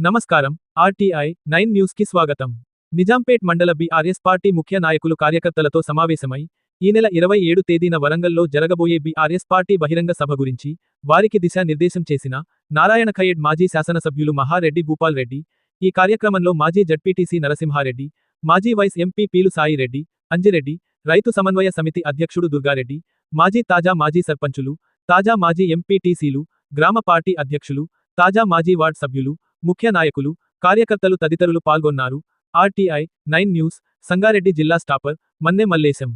నమస్కారం RTI nine న్యూస్కి స్వాగతం. నిజాంపేట్ మండల బీఆర్ఎస్ పార్టీ ముఖ్య నాయకులు కార్యకర్తలతో సమావేశమై ఈ నెల ఇరవై ఏడు తేదీన వరంగల్లో జరగబోయే బీఆర్ఎస్ పార్టీ బహిరంగ సభ గురించి వారికి దిశానిర్దేశం చేసిన నారాయణ ఖయేడ్ మాజీ శాసనసభ్యులు మహారెడ్డి భూపాల్ రెడ్డి ఈ కార్యక్రమంలో మాజీ జడ్పీటీసీ నరసింహారెడ్డి మాజీ వైస్ ఎంపీ పీలు సాయిరెడ్డి అంజిరెడ్డి రైతు సమన్వయ సమితి అధ్యక్షుడు దుర్గారెడ్డి మాజీ తాజా మాజీ సర్పంచులు తాజా మాజీ ఎంపీటీసీలు గ్రామ పార్టీ అధ్యక్షులు తాజా మాజీ వార్డ్ సభ్యులు ముఖ్య నాయకులు కార్యకర్తలు తదితరులు పాల్గొన్నారు. ఆర్టీఐ నైన్ న్యూస్ సంగారెడ్డి జిల్లా స్టాపర్ మన్నే మల్లేశం.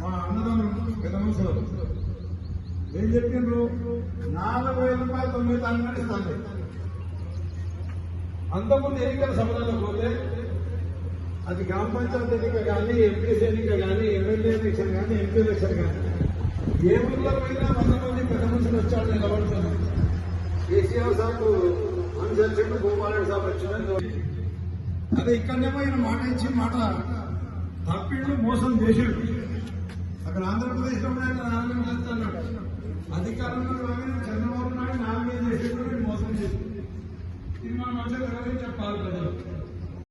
మా అన్నదమ్ములు పెద్ద ఏం చెప్పిండ్రు నాలుగు రూపాయలు తొమ్మిది తాను ఇస్తాను అంతకుముందు ఎన్నికల సమాధానం పోతే అది గ్రామ పంచాయతీ ఎన్నిక కానీ ఎంపీసీ ఎన్నిక కానీ ఎమ్మెల్యే ఎలక్షన్ కానీ ఎంపీ ఎలక్షన్ కానీ ఏ ఊళ్ళో పోయినా వంద మంది పెద్ద మనుషులు వచ్చాడు నిలబడుతుంది కేసీఆర్ సాబ్ అనుసరించండి గోపాలరెడ్డి సాబ్ వచ్చిందని అదే ఇక్కడనేమో ఈయన మాట ఇచ్చి మాట తప్పిళ్ళు మోసం చేసాడు. అక్కడ ఆంధ్రప్రదేశ్లో కూడా ఆయన నాలుగు చేస్తున్నాడు. అధికారంలో विमान अच्छे तरह से